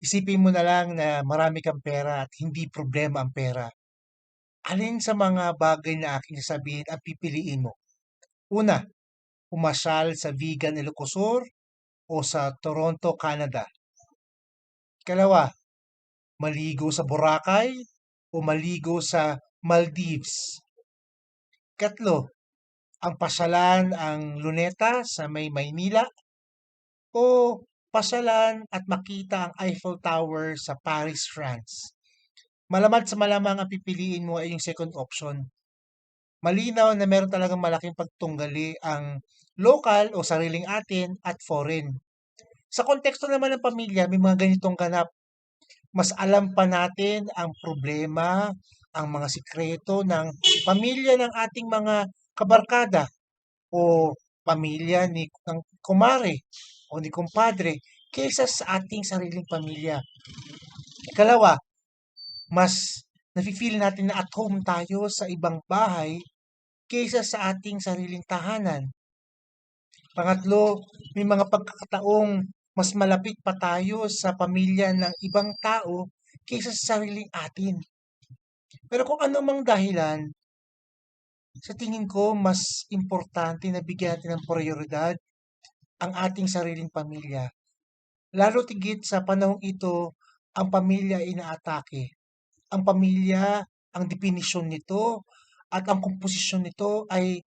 Isipin mo na lang na marami kang pera at hindi problema ang pera. Alin sa mga bagay na aking sasabihin ang pipiliin mo? Una, pumasyal sa Vigan Ilocosur o sa Toronto, Canada. Kalawa, maligo sa Boracay o maligo sa Maldives. Katlo, ang pasyalan ang Luneta sa may Maynila o pasyalan at makita ang Eiffel Tower sa Paris, France. Malamang sa malamang ang pipiliin mo ay yung second option. Malinaw na meron talagang malaking pagtunggali ang local o sariling atin at foreign. Sa konteksto naman ng pamilya, may mga ganitong ganap. Mas alam pa natin ang problema, ang mga sikreto ng pamilya ng ating mga kabarkada o pamilya ni ng kumare o ni kumpadre kaysa sa ating sariling pamilya. Ikalawa, mas nafe-feel natin na at home tayo sa ibang bahay kaysa sa ating sariling tahanan. Pangatlo, may mga pagkakataong mas malapit pa tayo sa pamilya ng ibang tao kaysa sa sariling atin. Pero kung ano mang dahilan, sa tingin ko mas importante na bigyan natin ng prioridad ang ating sariling pamilya. Lalo tigit sa panahong ito, ang pamilya ay inaatake. Ang pamilya, ang definisyon nito at ang komposisyon nito ay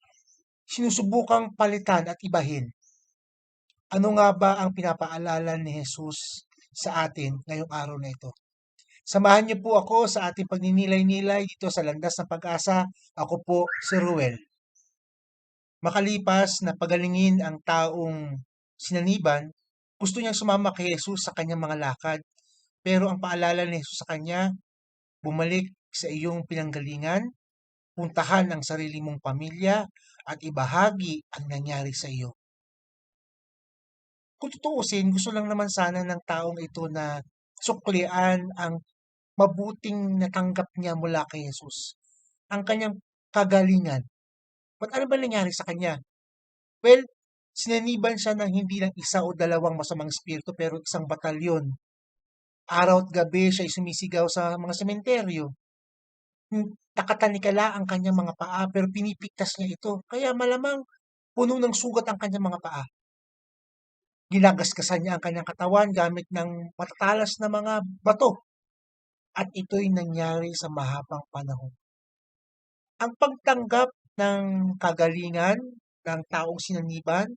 sinusubukang palitan at ibahin. Ano nga ba ang pinapaalala ni Jesus sa atin ngayong araw na ito? Samahan niyo po ako sa ating pagninilay-nilay dito sa Landas ng Pag-asa. Ako po si Ruel. Makalipas na pagalingin ang taong sinaniban, gusto niyang sumama kay Jesus sa kanyang mga lakad. Pero ang paalala ni Jesus sa kanya, bumalik sa iyong pinanggalingan, puntahan ang sarili mong pamilya at ibahagi ang nangyari sa iyo. Kung tutuusin, gusto lang naman sana ng taong ito na suklian ang mabuting natanggap niya mula kay Jesus. Ang kanyang kagalingan. Ba't ano ba nangyari sa kanya? Well, sinaniban siya ng hindi lang isa o dalawang masamang espiritu pero isang batalyon. Araw at gabi siya sumisigaw sa mga sementeryo. Nakatanikala ang kanyang mga paa pero pinipiktas niya ito. Kaya malamang puno ng sugat ang kanyang mga paa. Ginagaskasan niya ang kanyang katawan gamit ng matatalas na mga bato. At ito'y nangyari sa mahabang panahon. Ang pagtanggap ng kagalingan ng taong sinaniban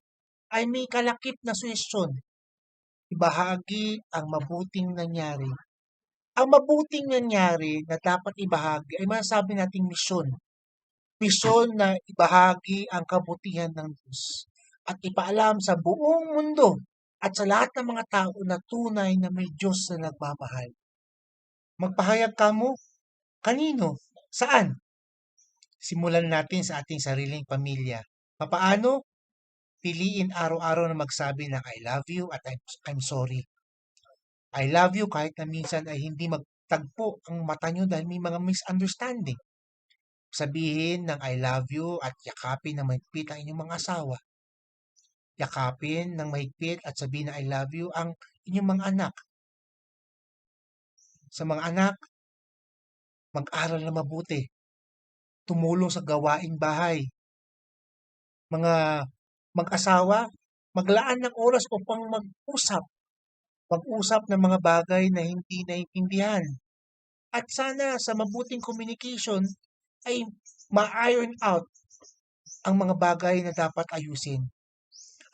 ay may kalakip na suwestyon. Ibahagi ang mabuting nangyari. Ang mabuting nangyari na dapat ibahagi ay masasabi nating misyon. Misyon na ibahagi ang kabutihan ng Diyos at ipaalam sa buong mundo at sa lahat ng mga tao na tunay na may Diyos na nagmamahal. Magpahayag ka mo? Kanino? Saan? Simulan natin sa ating sariling pamilya. Papaano? Piliin araw-araw na magsabi ng I love you at I'm, I'm sorry. I love you kahit na minsan ay hindi magtagpo ang mata nyo dahil may mga misunderstanding. Sabihin ng I love you at yakapin ng mahigpit ang inyong mga asawa. Yakapin ng mahigpit at sabihin na I love you ang inyong mga anak. Sa mga anak, mag-aral na mabuti. Tumulong sa gawaing bahay. Mga mag-asawa, maglaan ng oras upang mag-usap. Mag-usap ng mga bagay na hindi naiintindihan. At sana sa mabuting communication ay ma-iron out ang mga bagay na dapat ayusin.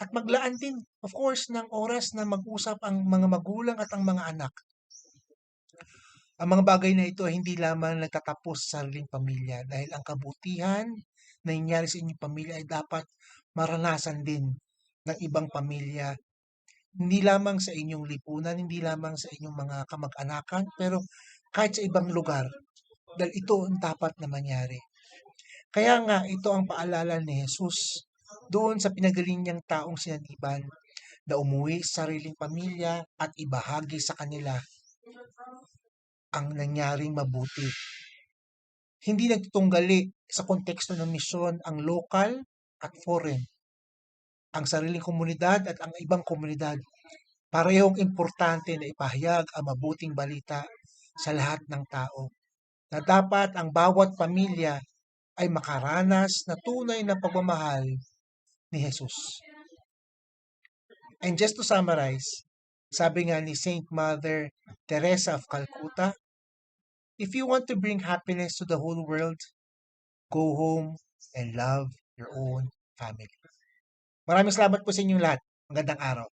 At maglaan din, of course, ng oras na mag-usap ang mga magulang at ang mga anak. Ang mga bagay na ito ay hindi lamang nagtatapos sa sariling pamilya dahil ang kabutihan na nangyari sa inyong pamilya ay dapat maranasan din ng ibang pamilya. Hindi lamang sa inyong lipunan, hindi lamang sa inyong mga kamag-anakan, pero kahit sa ibang lugar. Dahil ito ang dapat na mangyari. Kaya nga, ito ang paalala ni Jesus doon sa pinagaling niyang taong sinaniban na umuwi sa sariling pamilya at ibahagi sa kanila ang nangyaring mabuti. Hindi nagtutunggali sa konteksto ng misyon ang local at foreign, ang sariling komunidad at ang ibang komunidad. Parehong importante na ipahayag ang mabuting balita sa lahat ng tao na dapat ang bawat pamilya ay makaranas na tunay na pagmamahal ni Jesus. And just to summarize, sabi nga ni Saint Mother Teresa of Calcutta, if you want to bring happiness to the whole world, go home and love your own family. Maraming salamat po sa inyong lahat. Magandang araw.